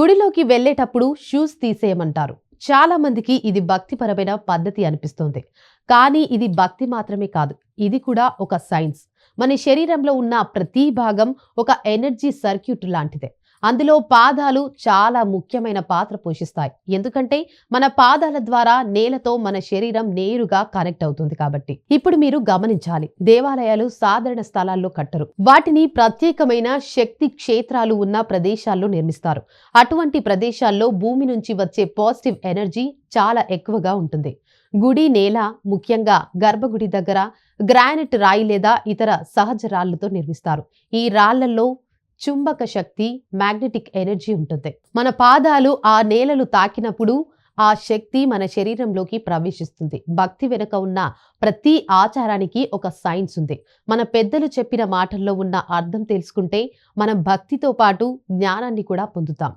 గుడిలోకి వెళ్ళేటప్పుడు షూస్ తీసేయమంటారు. చాలా మందికి ఇది భక్తిపరమైన పద్ధతి అనిపిస్తుంది. కానీ ఇది భక్తి మాత్రమే కాదు. ఇది కూడా ఒక సైన్స్. మన శరీరంలో ఉన్న ప్రతి భాగం ఒక ఎనర్జీ సర్క్యూట్ లాంటిదే. అందులో పాదాలు చాలా ముఖ్యమైన పాత్ర పోషిస్తాయి. ఎందుకంటే మన పాదాల ద్వారా నేలతో మన శరీరం నేరుగా కనెక్ట్ అవుతుంది కాబట్టి. ఇప్పుడు మీరు గమనించాలి. దేవాలయాలు సాధారణ స్థలాల్లో కట్టరు. వాటిని ప్రత్యేకమైన శక్తి క్షేత్రాలు ఉన్న ప్రదేశాల్లో నిర్మిస్తారు. అటువంటి ప్రదేశాల్లో భూమి నుంచి వచ్చే పాజిటివ్ ఎనర్జీ చాలా ఎక్కువగా ఉంటుంది. గుడి నేల ముఖ్యంగా గర్భగుడి దగ్గర గ్రానైట్ రాయి లేదా ఇతర సహజ రాళ్ళతో నిర్మిస్తారు. ఈ రాళ్ళలో చుంబక శక్తి మ్యాగ్నెటిక్ ఎనర్జీ ఉంటుంది. మన పాదాలు ఆ నేలలు తాకినప్పుడు ఆ శక్తి మన శరీరంలోకి ప్రవేశిస్తుంది. భక్తి వెనుక ఉన్న ప్రతి ఆచారానికి ఒక సైన్స్ ఉంది. మన పెద్దలు చెప్పిన మాటల్లో ఉన్న అర్థం తెలుసుకుంటే మనం భక్తితో పాటు జ్ఞానాన్ని కూడా పొందుతాం.